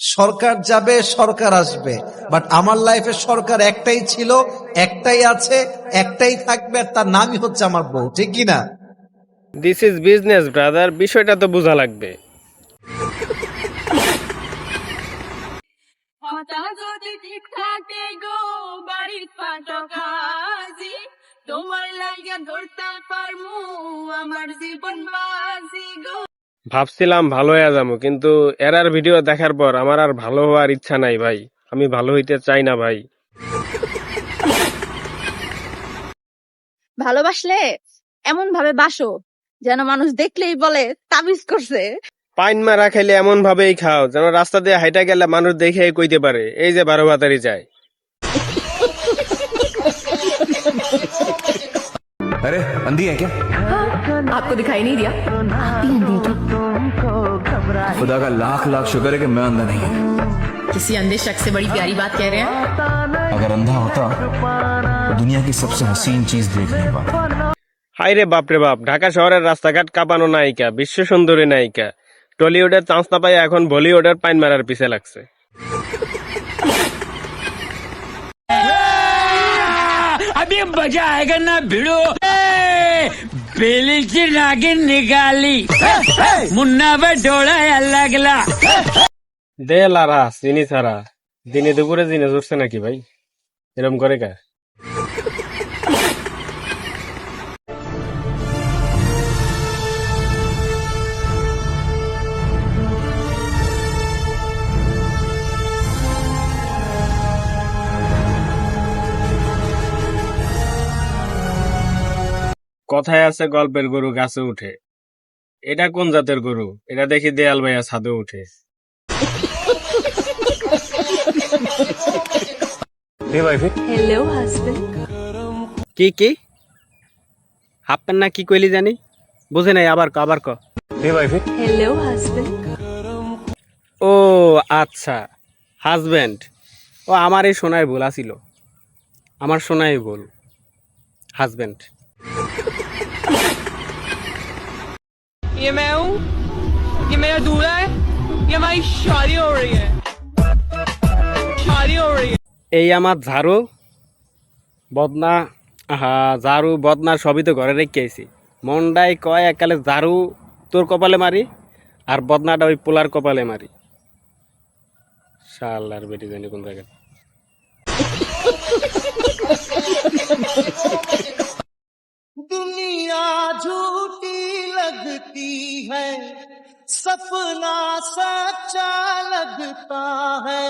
সরকার যাবে সরকার আসবে। বাট আমার লাইফে সরকার একটাই ছিল একটাই আছে একটাই থাকবে আর তার নামই হচ্ছে আমার বউ। ঠিক কি না দিস ইজ বিজনেস ব্রাদার বিষয়টা তো বোঝা লাগবে। তোমার লাগে ধরতে পারমু আমার জীবন বাজি গো। ভাবছিলাম ভালো হয়ে যাবো কিন্তু এরার ভিডিও দেখার পর আমার আর ভালো হওয়ার ইচ্ছা নাই ভাই আমি ভালো হইতে চাই না ভাই ভালোবাসলে এমন ভাবে বাসো যেন মানুষ দেখলেই বলে তাবিজ করছে পাইন মারা খাইলে এমন ভাবেই খাও যেন রাস্তা দিয়ে হাইটা গেলে মানুষ দেখে কইতে পারে এই যে বারো বাতারি যায় अरे अंधी है क्या आपको दिखाई नहीं दिया खुदा का लाख लाख शुक्र है कि मैं अंधा नहीं हूँ किसी अंधे शख्स से बड़ी प्यारी बात कह रहे हैं अगर अंधा होता तो दुनिया की सबसे हसीन चीज देख नहीं पाता হাই রে বাপরে বাপ ঢাকা শহরের রাস্তাঘাট কাঁপানো নায়িকা বিশ্ব সুন্দরী নায়িকা টলিউডের চান্স না পাই এখন বলিউডের পাইন মারার পিছে লাগছে अभी मजा आएगा ना भिड़ो పిలిచి నాగిన్ని గాలి మున్నాబ డోళ ఎల్లగలా দে লারা চিনি ছাড়া দিনে দুপুরে দিনে চড়ছে নাকি ভাই এরম করে কা কথায় আছে গল্পের গরু গাছে উঠে। এটা কোন জাতের গরু? এটা দেখি দেয়াল ভাইয়া ছাদে উঠে। হ্যালো হাজবেন্ড কি কি? হাফ প্যান্ট না কি কইলি জানি? বুঝে নাই আবার ক আবার ক। হ্যালো হাজবেন্ড ও আচ্ছা। হাজব্যান্ড ও আমার এই সোনায় ভুল আছিল। আমার সোনায় ভুল। হাজব্যান্ড ये मैं हूँ ये मेरा दूल्हा है ये हमारी शादी हो रही है शादी हो रही है এই আমার ঝাড়ু বদনা হা ঝাড়ু বদনা সবই তো ঘরে রেখে আইছি মন্ডাই কয় একালে ঝাড়ু তোর কপালে মারি আর বদনাটা ওই পোলার কপালে মারি শালার বেটি জানি কোন জায়গায় लगती है सपना सच्चा लगता है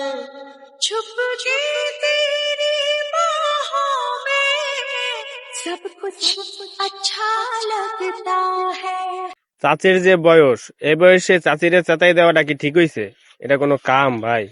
छुप के तेरी बाहों में सब कुछ अच्छा लगता है চাচির যে বয়স এই বয়সে চাচিরে চেতাই দেওয়াটা কি ঠিক হইছে এটা কোনো কাম ভাই